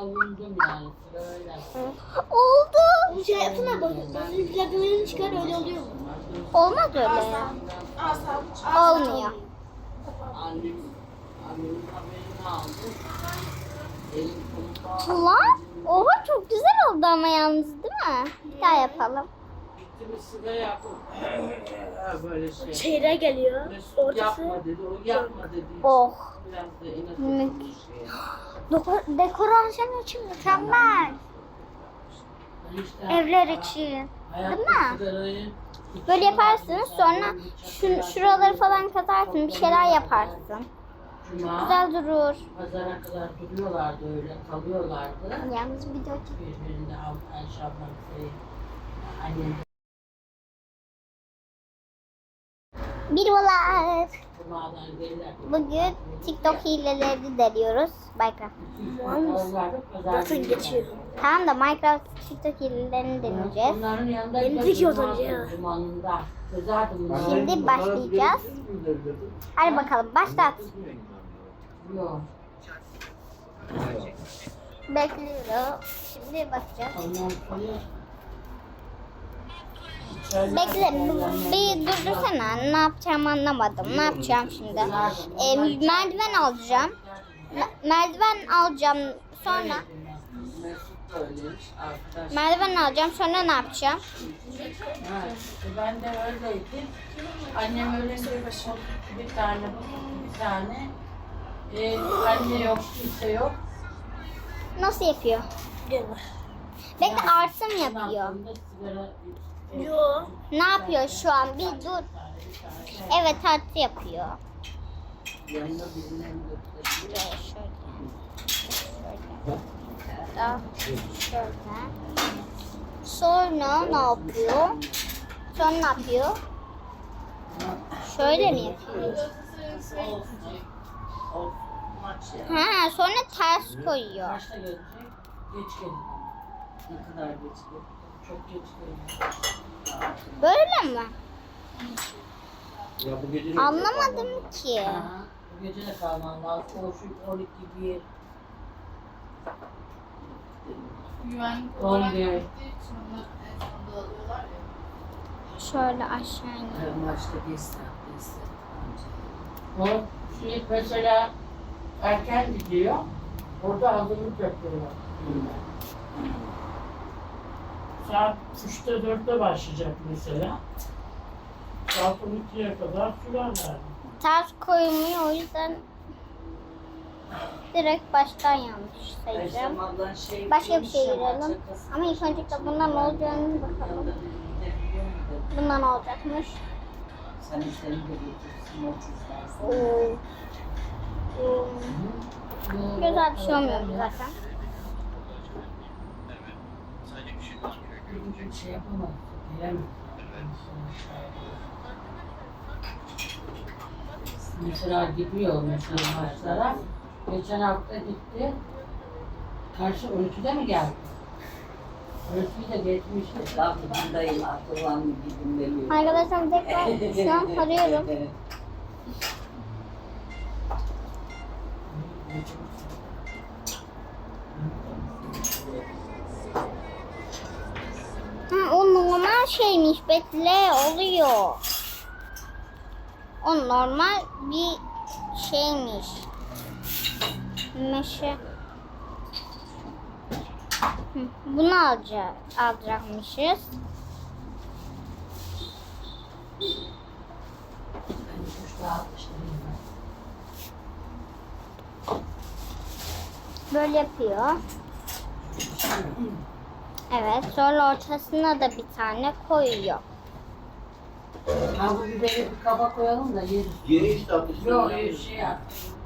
alındım yani sırayla. Oldu. Şey yapsana bakın. Bazı plakalarını çıkar öyle oluyor mu? Olmaz öyle ya. Olmuyor. Annem, annemin haberini. Elim. Oha çok güzel oldu ama yalnız değil mi? Bir daha yapalım. Yapıp böyle şey. Çeyreğe geliyor. Mesut Ortası. yapma dedi, o yapma dedi. Oh. Biraz da inat Mük- etmiş. Dekor- dekorasyon için mükemmel. Evler için. Değil mi? Böyle yaparsınız sonra şu, şuraları falan kazarsın bir şeyler yaparsın. Cuma, Güzel durur. pazara kadar duruyorlardı öyle, kalıyorlardı. Yalnız video çek- Birbirinde Av- Ayşe ablam şey, annem Cuma'dan gelirler. Bugün TikTok hilelerini deniyoruz. Minecraft. Nasıl geçiyor? Tamam da Minecraft TikTok hilelerini deneyeceğiz. Beni tabii ya. Şimdi başlayacağız. Hadi bakalım başlat. Bekliyorum. Şimdi bakacağız. Bekle bir durdursana. Ne yapacağımı anlamadım. Ne yapacağım şimdi? Ee, merdiven alacağım. Me- Merdiven alacağım. Sonra merdiven alacağım. Sonra ne yapacağım? Ben de öyleydim. Annem öyle bir tane, bir tane. Ee, anne yok, kimse yok. Nasıl yapıyor? Bekle artım Ondan yapıyor. Yo. Ne yapıyor şu an? Bir dur. Evet artı yapıyor. Şöyle şöyle. Şöyle. Şöyle. Sonra ne yapıyor? Sonra ne yapıyor? Şöyle mi yapıyor? Ha, sonra ters koyuyor. Geç. Ne kadar geç? Çok geç. Böyle mi? Ya bu gece Anlamadım ki. Ha, bu gece de kalman lazım. O şu 12 bir. Güvenlik olarak bir. gittiği için onlar en sonunda alıyorlar ya. Şöyle aşağı iniyor. Her maçta bir saat, bir saat. O şimdi mesela erken gidiyor. Orada hazırlık yapıyorlar. Saat 3'te 4'te başlayacak mesela. Saat 12'ye kadar sürerler. Ters koymuyor o yüzden direkt baştan yanlış sayacağım. Başka bir şey girelim. Ama ilk önce de bundan olacağını bakalım. Bundan olacakmış. Sen de. Hmm. Güzel bir şey olmuyor zaten. Bir şey yapamaz. Bilemem. Mesela gidiyor mesela maçlara. Geçen hafta gitti. Karşı 12'de mi geldi? 12'yi de geçmişti. Kapıdayım akıllan gidin geliyor. Arkadaşlar tekrar şu an arıyorum. şeymiş. Bekle oluyor. O normal bir şeymiş. Meşe. Bunu alacak, alacakmışız. Böyle yapıyor. Evet, sonra ortasına da bir tane koyuyor. Ha bu biberi bir kaba koyalım da yeriz. Yeri işte atıştı. Yok yok şey yap.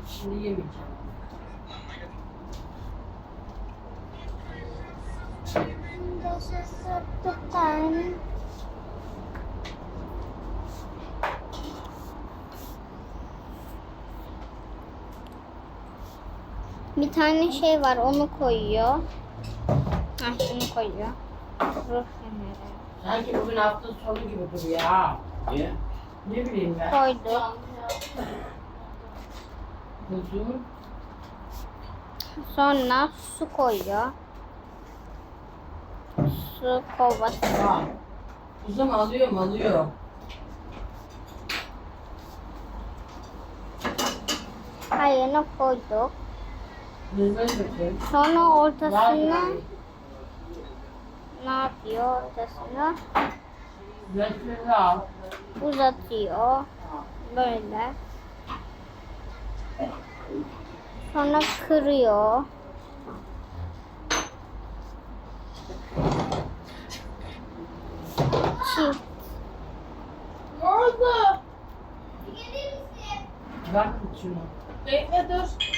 Şimdi yemeyeceğim. Bir tane şey var onu koyuyor. Koyuyor. Ruh. Sanki bugün hafta sonu gibi duruyor ha. Niye? Ne bileyim ben. Koydu. Huzur. Sonra su koyuyor. Su kovası. Ha. Kuzum alıyorum alıyor. Her yerine koyduk. Hızlı dökün. Sonra Var ortasına mı? Ne yapıyor al. Uzatıyor. Böyle. Sonra kırıyor. Çift. Ne oldu? Bak şunu. Bekle dur.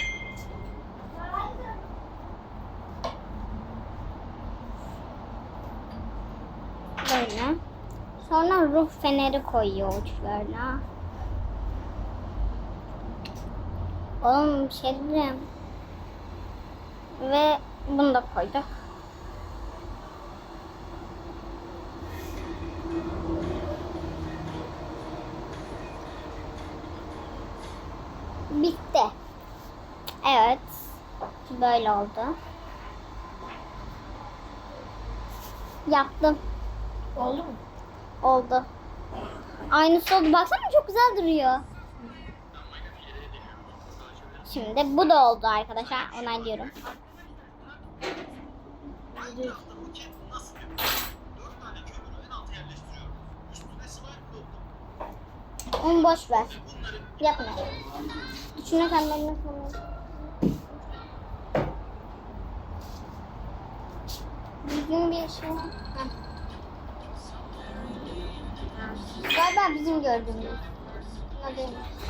Böyle. Sonra ruh feneri koyuyor uçlarına. Oğlum şey diyeceğim. Ve bunu da koyduk. Bitti. Evet. Böyle oldu. Yaptım. Oldu mu? Oldu. Aynısı oldu. Baksana çok güzel duruyor. Şimdi bu da oldu arkadaşlar. Onaylıyorum. Onu boş ver. Yapma. Düşünürken ben nasıl Düzgün bir şey. Heh. Galiba bizim gördüğümüz.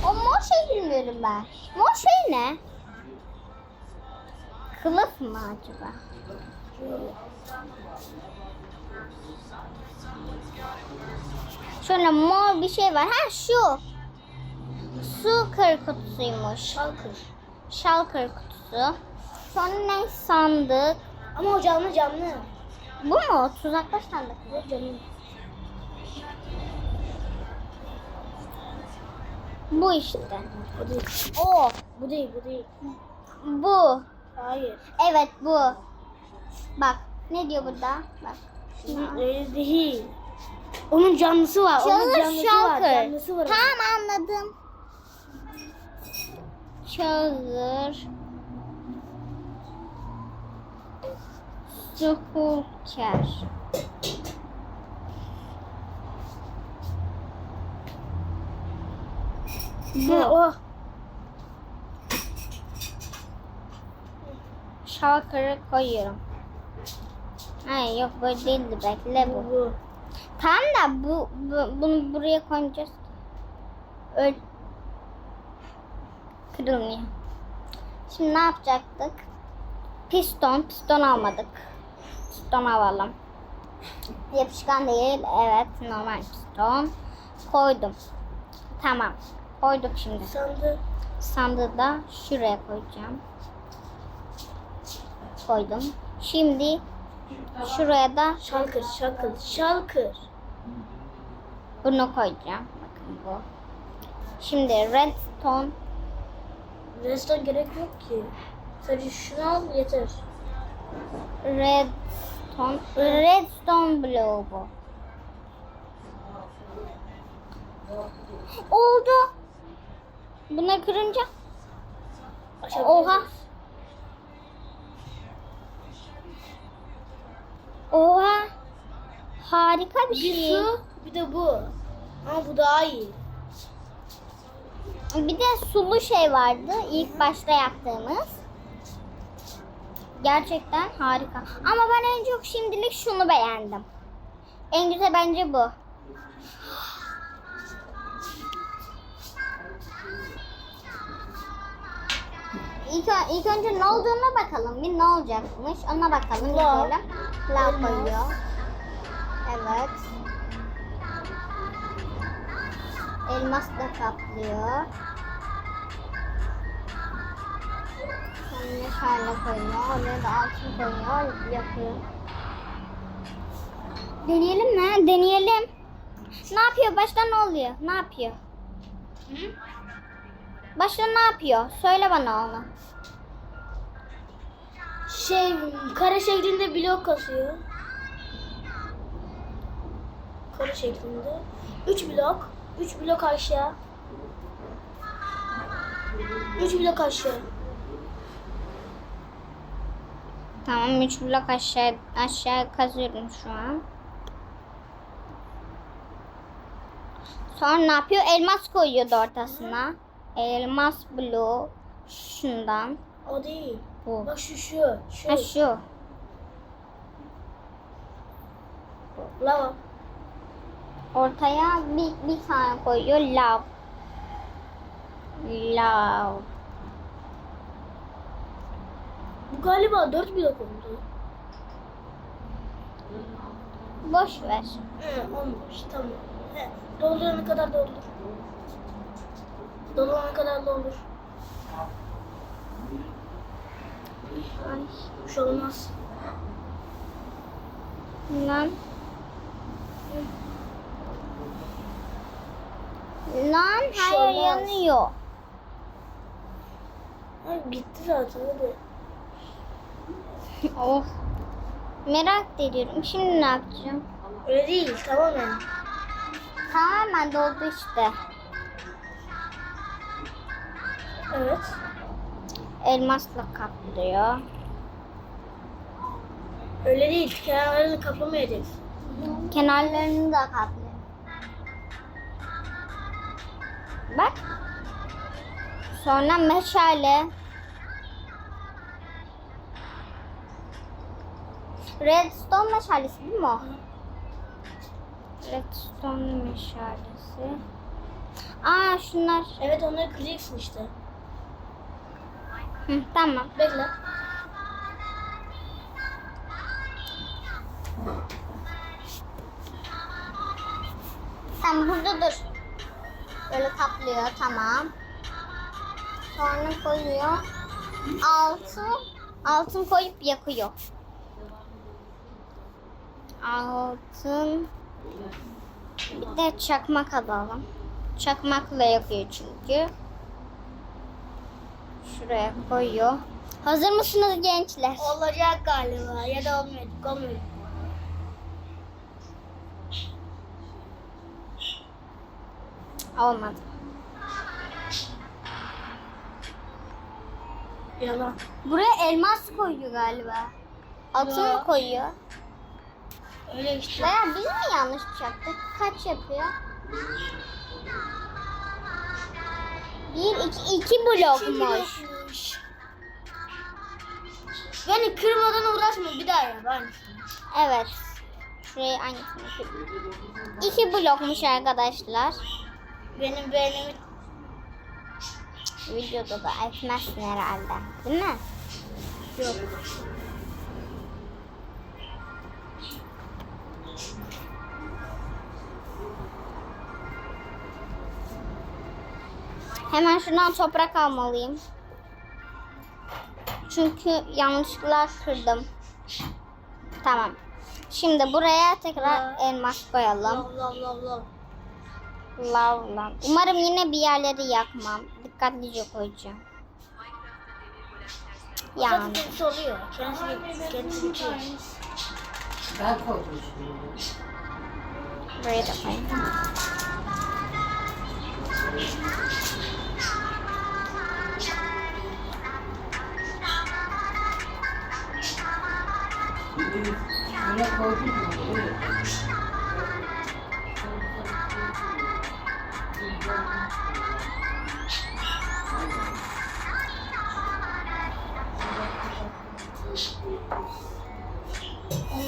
O mor şey bilmiyorum ben. Mor şey ne? Kılıf mı acaba? Şöyle mor bir şey var. Ha şu. Su kır kutusuymuş. Şalkır. Şal kır kutusu. Sonra ne sandık? Ama o canlı canlı. Bu mu? Tuzaklar sandık. Bu canlı. Bu işte. O değil. O. Bu değil, bu değil. Bu. Hayır. Evet bu. Bak ne diyor burada? Bak. Öyle değil. Onun canlısı var. Onun Çağır canlısı var. şalkır. Canlısı var. Tamam anladım. Çağır. Suhuker. Ha, o. Şalkırı koyuyorum. Hayır yok böyle değildi bekle bu. Bu. Tamam da bu, bu bunu buraya koymayacağız. ki. Öl kırılmıyor. Şimdi ne yapacaktık? Piston, piston almadık. Piston alalım. Yapışkan değil, evet normal piston. Koydum. Tamam. Koyduk şimdi. Sandı. Sandığı da şuraya koyacağım. Koydum. Şimdi şuraya da Şalkır, şalkır, şalkır. bunu koyacağım. Bakın bu. Şimdi redstone Reston gerek yok ki. Sadece şunu al yeter. redstone redstone bloğu bu. Oldu. Bunu kırınca Oha. Oha. Harika bir Bir şey. su, bir de bu. Ama bu daha iyi. Bir de sulu şey vardı ilk başta yaptığımız. Gerçekten harika. Ama ben en çok şimdilik şunu beğendim. En güzel bence bu. İlk, ilk önce ne olduğuna bakalım. Bir ne olacakmış. Ona bakalım. Lav Elmas. koyuyor. Evet. Elmas da kaplıyor. Sonra şöyle koyuyor. Oraya da altın koyuyor. Yapıyor. Deneyelim mi? Deneyelim. Ne yapıyor? Başta ne oluyor? Ne yapıyor? Başta ne yapıyor? Söyle bana onu. Şey kare şeklinde blok kasıyor. Kare şeklinde. 3 blok. 3 blok aşağı. 3 blok aşağı. Tamam 3 blok aşağı aşağı kazıyorum şu an. Sonra ne yapıyor? Elmas koyuyordu ortasına. Elmas bloğu şundan. O değil. Bu. Bak şu şu. Şu. Ha şu. Lava. Ortaya bir, bir tane koyuyor. Lav. Lav. Bu galiba 4 blok oldu. Boş ver. He, olmuş. Tamam. He, doldurana kadar doldur. Dolana kadar doldur. Ay. Bir şey olmaz. Lan. Lan hayır olmaz. yanıyor. Ay, bitti zaten hadi. Of. Merak ediyorum. Şimdi ne yapacağım? Öyle değil tamamen. Tamamen doldu işte. Evet. Elmasla kaplıyor. Öyle değil. Kenarlarını kaplamayacaksın. Kenarlarını da kaplıyor. Bak. Sonra meşale. Redstone meşalesi değil mi o? Redstone meşalesi. Aa şunlar. Evet onları kıracaksın işte. Hı, tamam. Bekle. Sen burada dur. Böyle kaplıyor tamam. Sonra koyuyor. Altın, altın koyup yakıyor. Altın. Bir de çakmak alalım. Çakmakla yakıyor çünkü. Şuraya koyuyor. Hazır mısınız gençler? Olacak galiba ya da olmayacak. Olmayacak. Olmadı. Yalan. Buraya elmas koyuyor galiba. Altın mı koyuyor? Öyle işte. Veya biz mi yanlış yaptık? Kaç yapıyor? Bir, iki, iki blokmuş. Yani kırmadan uğraşma bir daha yap aynısını. Evet. Şuraya aynısını koy- İki blokmuş arkadaşlar. Benim beğenimi Videoda da etmezsin herhalde. Değil mi? yok. Hemen şuradan toprak almalıyım. Çünkü yanlışlıkla kırdım. Tamam. Şimdi buraya tekrar elmas koyalım. Lav lav lav lav. Lav lav. Umarım yine bir yerleri yakmam. Dikkatlice koyacağım. Yani. Bitiyor. Ben koydum şimdi. Buraya da koydum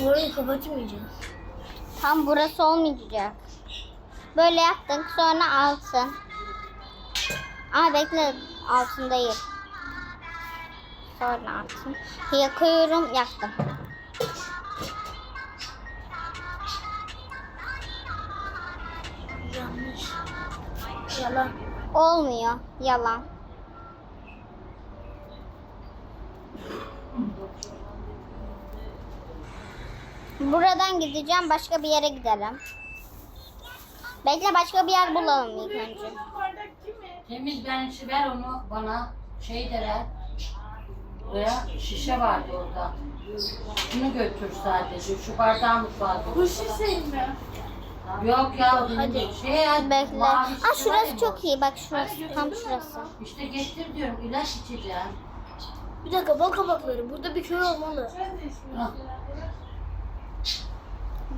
orayı kapatmayacağız. Tam burası olmayacak. Böyle yaptık sonra altın. Aa bekle altın değil. Sonra altın. Yakıyorum yaktım. Olmuyor. Yalan. Buradan gideceğim. Başka bir yere gidelim. Bekle başka bir yer bulalım ilk önce. Temiz ben ver onu bana. Şey de ver. ya. Şişe vardı orada. Şunu götür sadece. Şu bardağı mutfağa Bu şişeyi mi? Yok ya. Hadi. Şey. Bekle. mavi Aa şişe var ya şurası bu. çok iyi. Bak şurası. Tam şurası. İşte getir diyorum. ilaç içeceğim. Bir dakika bal kabakları. Burada bir köy olmalı. Ah,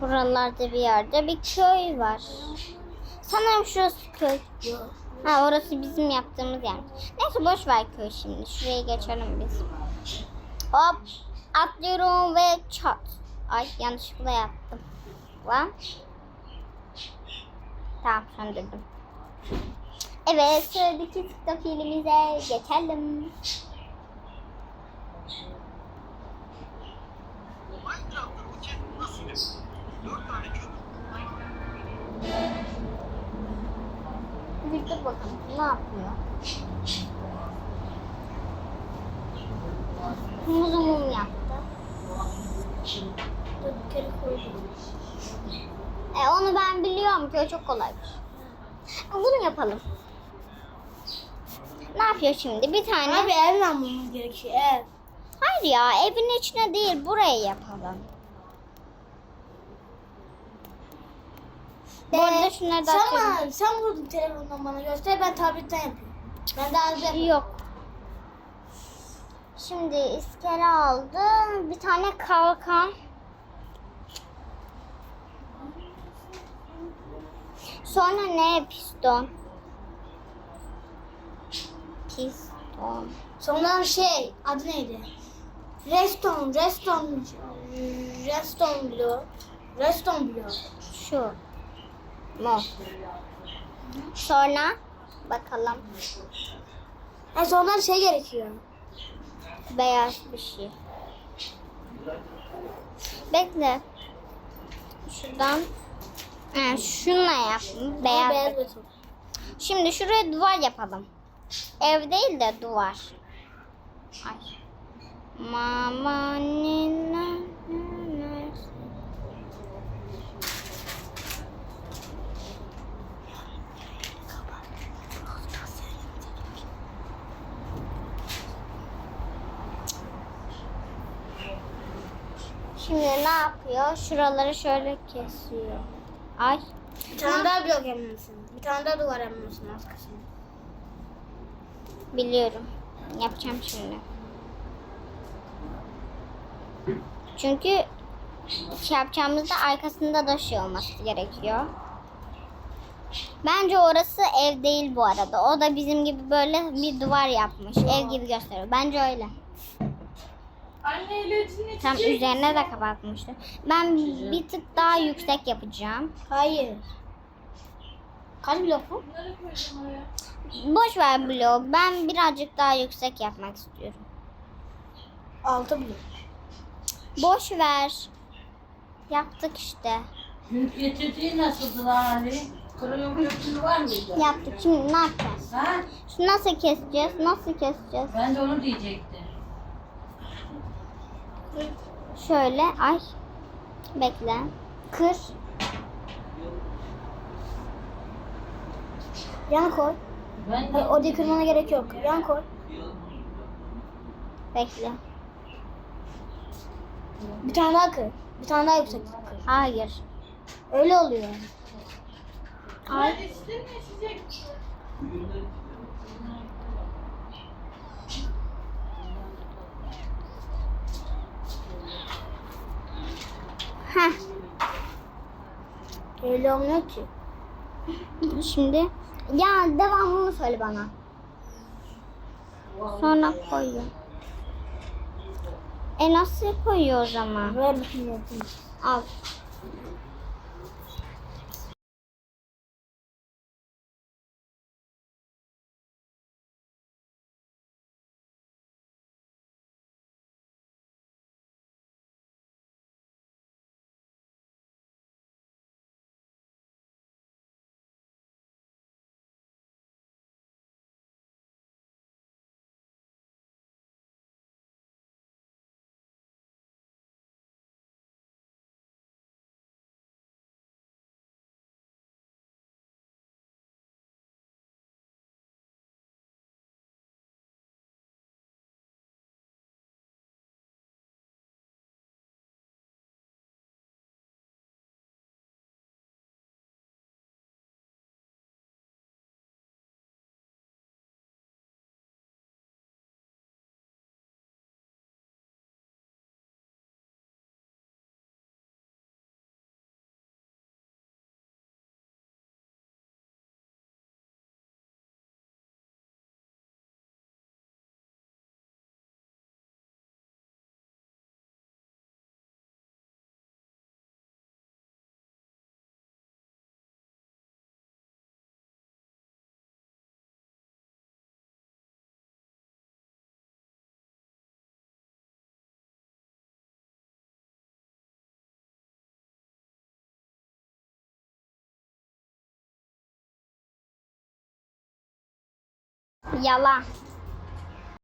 Buralarda bir yerde bir köy var. Sanırım şurası köy. Ha orası bizim yaptığımız yer. Neyse boş ver köy şimdi. Şuraya geçelim biz. Hop atlıyorum ve çat. Ay yanlışlıkla yaptım. Lan. Tamam söndürdüm. Evet sıradaki TikTok ilimize geçelim. Bir dur bakalım ne yapıyor? Muzu mum yaptı. Bir kere. E, onu ben biliyorum ki o çok kolaymış. Bunu yapalım. Ne yapıyor şimdi? Bir tane. Abi ev yapmamız gerekiyor ev. Hayır ya evin içine değil buraya yapalım. Bu arada şunları da Sen, atıyorum. bana, sen vurdun telefondan bana göster ben tabletten yapıyorum. Ben daha az yapıyorum. Yok. Şimdi iskele aldım. Bir tane kalkan. Sonra ne? Piston. Piston. Sonra şey adı neydi? Reston, Reston, Reston bloğu. Reston bloğu. Şu. Mu. Sonra bakalım. Ha sonra şey gerekiyor. Beyaz bir şey. Bekle. Şuradan. Ha, şununla yaptım. Beyaz, Beyaz. beyaz beton. Şimdi şuraya duvar yapalım. Ev değil de duvar. Ay. Mama nina. Şimdi ne yapıyor? Şuraları şöyle kesiyor. Ay. Bir tane daha blok yapmalısın. Bir tane daha duvar yapmalısın az kısmı. Biliyorum. Yapacağım şimdi. Çünkü şey yapacağımızda arkasında da şey olması gerekiyor. Bence orası ev değil bu arada. O da bizim gibi böyle bir duvar yapmış. Ev gibi gösteriyor. Bence öyle. Anne ilacını Tam üzerine de kapatmıştı. Ben bir tık daha yüksek yapacağım. Hayır. Kaç blok bu? Bunları koyacağım oraya. Boş ver blok. Ben birazcık daha yüksek yapmak istiyorum. Altı blok. Boş ver. Yaptık işte. Getirdiği nasıldı lan Ali? Kırıyor köprü var mıydı? Yaptık. Şimdi ne yapacağız? Ha? Şunu nasıl keseceğiz? Nasıl keseceğiz? Ben de onu diyecektim. Şöyle. Ay. Bekle. Kır. Yan koy. Hayır, orayı kırmana gerek yok. Yan koy. Bekle. Bir tane daha kır. Bir tane daha yüksek kır. Hayır. Öyle oluyor. Ay. Ben içtin mi içecek? Heh. Öyle olmuyor ki. Şimdi. Ya devamını söyle bana. Sonra koyuyor. E nasıl koyuyor o zaman? Yapayım. Al. Yalan.